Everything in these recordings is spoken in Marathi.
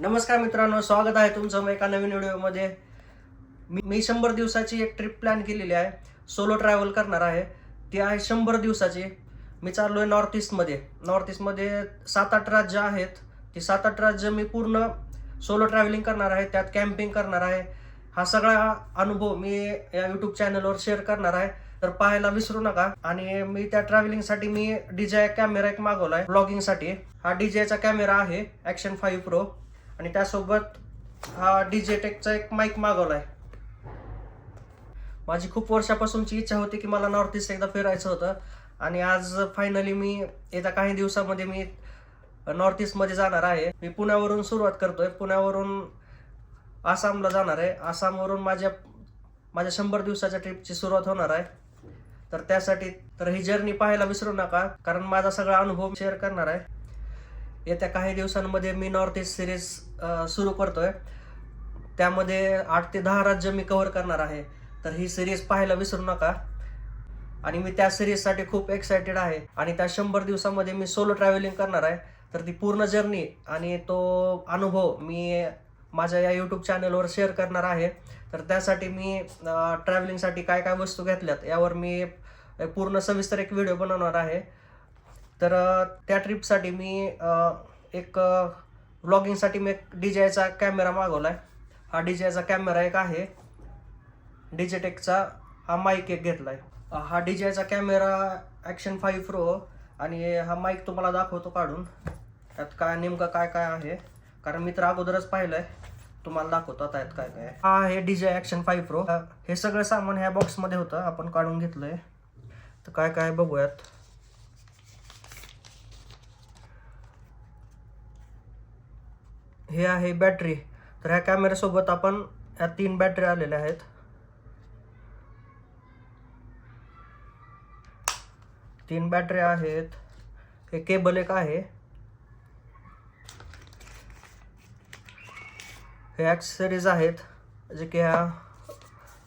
नमस्कार मित्रांनो स्वागत आहे तुमचं एका नवीन व्हिडिओमध्ये. मी मी शंभर दिवसाची एक ट्रिप प्लॅन केलेली आहे. सोलो ट्रॅव्हल करणार आहे. ती आहे शंभर दिवसाची. मी चाललो आहे नॉर्थ ईस्टमध्ये नॉर्थ ईस्टमध्ये सात आठ राज्य आहेत. ती सात आठ राज्य मी पूर्ण सोलो ट्रॅव्हलिंग करणार आहे. त्यात कॅम्पिंग करणार आहे. हा सगळा अनुभव मी या यूट्यूब चॅनलवर शेअर करणार आहे. तर पाहायला विसरू नका. आणि मी त्या ट्रॅव्हलिंगसाठी मी डीजे कॅमेरा एक मागवला आहे ब्लॉगिंगसाठी हा डीजेचा कॅमेरा आहे. ॲक्शन फाईव्ह प्रो आणि त्यासोबत हा डीजे टेकचा एक माईक मागवलाय. माझी खूप वर्षापासूनची इच्छा होती की मला नॉर्थ ईस्ट एकदा फिरायचं होतं. आणि आज फायनली मी येत्या काही दिवसामध्ये मी नॉर्थ ईस्टमध्ये जाणार आहे. मी पुण्यावरून सुरुवात करतोय. पुण्यावरून आसामला जाणार आहे. आसामवरून माझ्या माझ्या शंभर दिवसाच्या ट्रिपची सुरुवात होणार आहे. तर त्यासाठी तर ही जर्नी पाहायला विसरू नका. कारण माझा सगळा अनुभव शेअर करणार आहे. येत्या काही दिवसांमध्ये मी नॉर्थ ईस्ट सिरीज सुरू करतोय. त्यामध्ये आठ ते दहा राज्य मी कव्हर करणार आहे. तर ही सिरीज पाहायला विसरू नका. आणि मी त्या सिरीजसाठी खूप एक्सायटेड आहे. आणि त्या शंभर दिवसामध्ये मी सोलो ट्रॅव्हलिंग करणार आहे. तर ती पूर्ण जर्नी आणि तो अनुभव मी माझ्या या यूट्यूब चॅनलवर शेअर करणार आहे. तर त्यासाठी मी ट्रॅव्हलिंगसाठी काय काय वस्तू घेतल्यात यावर मी पूर्ण सविस्तर एक व्हिडिओ बनवणार आहे. तर त्या ट्रिपसाठी मी एक व्लॉगिंगसाठी मी एक डीजेचा कॅमेरा मागवला आहे हा डीजेचा कॅमेरा एक आहे. डिजेटेकचा हा माईक एक घेतला आहे हा डीजेचा कॅमेरा ॲक्शन फाईव्ह प्रो आणि हा माईक तुम्हाला दाखवतो काढून. त्यात काय नेमकं काय काय आहे. कारण मी तर अगोदरच पाहिलं आहे तुम्हाला दाखवतो आता यात काय काय हा आहे डीजे ॲक्शन फाईव्ह प्रो हे सगळं सामान ह्या बॉक्समध्ये होतं. आपण काढून घेतलंय. तर काय काय बघूयात. हे आहे बॅटरी तर ह्या कॅमेऱ्यासोबत आपण या तीन बॅटरी आलेल्या आहेत. तीन बॅटरी आहेत. हे केबल एक आहे. हे ॲक्सेसरीज आहेत. जे की ह्या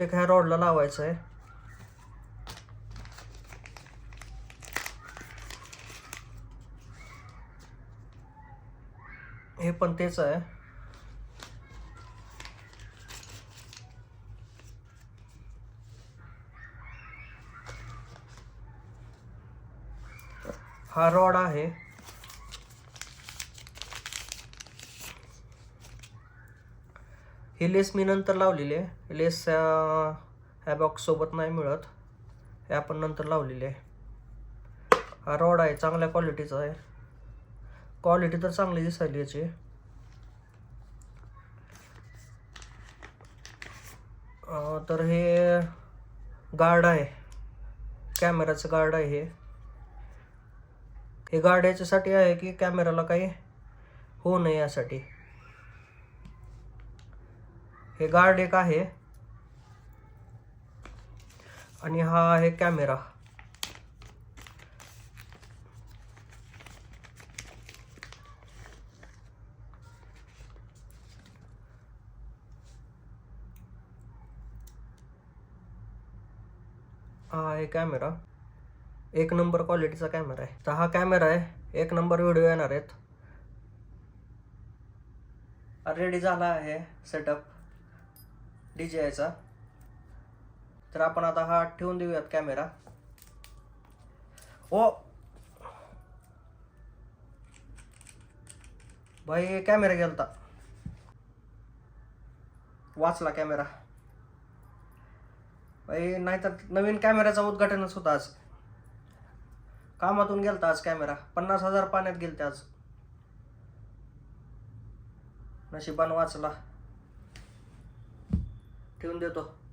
एक ह्या रॉडला लावायचं आहे हे पण तेच आहे. हा रॉड आहे. ही लेस मी नंतर लावलेली आहे. लेस ह्या बॉक्ससोबत नाही मिळत. हे आपण नंतर लावलेली आहे. हा रॉड आहे चांगल्या क्वालिटीचा आहे. क्वालिटी तर चांगली दिसायली याची. तर हे गार्ड आहे. कॅमेराचं गार्ड आहे हे. हे गार्ड याच्यासाठी आहे की कॅमेराला काही होऊ नये यासाठी. हे गार्ड एक आहे. आणि हा आहे कॅमेरा. हा आहे कॅमेरा एक नंबर क्वालिटीचा कॅमेरा आहे. तर हा कॅमेरा आहे. एक नंबर व्हिडिओ येणार आहेत. रेडी झाला आहे सेटअप डी जे आयचा तर आपण आता हा ठेवून देऊयात कॅमेरा ओ! भाई कॅमेरा गेलता. वाचला कॅमेरा नाहीतर नवीन कॅमेऱ्याचं उद्घाटनच होतं आज. कामातून गेलता आज कॅमेरा. पन्नास हजार पाण्यात गेलते आज. नशिबान वाचला. ठेवून देतो.